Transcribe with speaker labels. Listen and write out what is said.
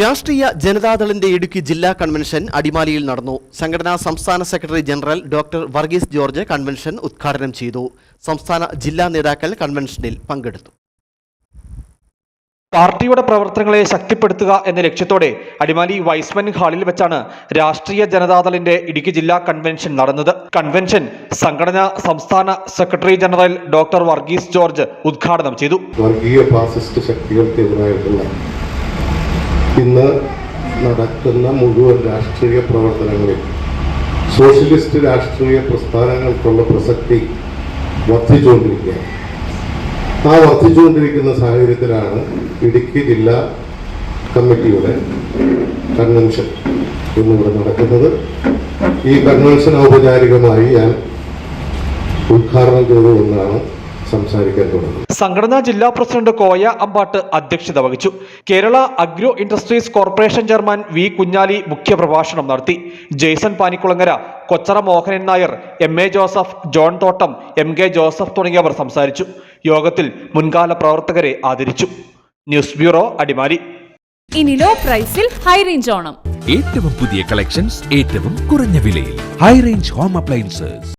Speaker 1: രാഷ്ട്രീയ ജനതാദളിന്റെ ഇടുക്കി ജില്ലാ കൺവെൻഷൻ അടിമാലിയിൽ നടന്നു. സംഘടനാ സംസ്ഥാന secretary general doctor Varghese George convention ഉദ്ഘാടനം ചെയ്തു. സംസ്ഥാന ജില്ലാ നേതാക്കൾ കൺവെൻഷനിൽ പങ്കെടുത്തു.
Speaker 2: പാർട്ടിയുടെ പ്രവർത്തനങ്ങളെ ശക്തിപ്പെടുത്തുക എന്ന ലക്ഷ്യത്തോടെ അടിമാലി വൈസ്മൻ ഹാളിൽ വെച്ചാണ് രാഷ്ട്രീയ ജനതാദളിന്റെ ഇടുക്കി ജില്ലാ കൺവെൻഷൻ നടന്നത്. കൺവെൻഷൻ സംഘടനാ സംസ്ഥാന secretary general doctor Varghese George ഉദ്ഘാടനം ചെയ്തു.
Speaker 3: വർഗീയ ഫാസിസ്റ്റ് ശക്തികൾക്കെതിരായിട്ടുള്ള ഇന്ന് നടക്കുന്ന മുഴുവൻ രാഷ്ട്രീയ പ്രവർത്തനങ്ങളും സോഷ്യലിസ്റ്റ് രാഷ്ട്രീയ പ്രസ്ഥാനങ്ങൾക്കുള്ള പ്രസക്തി വർദ്ധിച്ചുകൊണ്ടിരിക്കുകയാണ്. ആ വർദ്ധിച്ചുകൊണ്ടിരിക്കുന്ന സാഹചര്യത്തിലാണ് ഇടുക്കി ജില്ലാ കമ്മിറ്റിയുടെ കൺവെൻഷൻ ഇന്നിവിടെ നടക്കുന്നത്. ഈ കൺവെൻഷൻ ഔപചാരികമായി ഞാൻ ഉദ്ഘാടനം ചെയ്തുകൊണ്ടാണ് സംസാരിക്കാൻ
Speaker 2: സംഘടനാ ജില്ലാ പ്രസിഡന്റ് കോയ അമ്പാട്ട് അധ്യക്ഷത വഹിച്ചു. Kerala agro industries corporation chairman V Kunjali മുഖ്യപ്രഭാഷണം നടത്തി. Jaison Panikkulangara Kochara Mohanan Nair M A Joseph John Thottam M K Joseph തുടങ്ങിയവർ സംസാരിച്ചു. യോഗത്തിൽ മുൻകാല പ്രവർത്തകരെ ആദരിച്ചു. News bureau Adimali.
Speaker 4: ഇനി ലോ പ്രൈസിൽ ഹൈ റേഞ്ച് ഓണം.
Speaker 5: ഏറ്റവും പുതിയ കളക്ഷൻസ് ഏറ്റവും കുറഞ്ഞ വിലയിൽ. High range home appliances.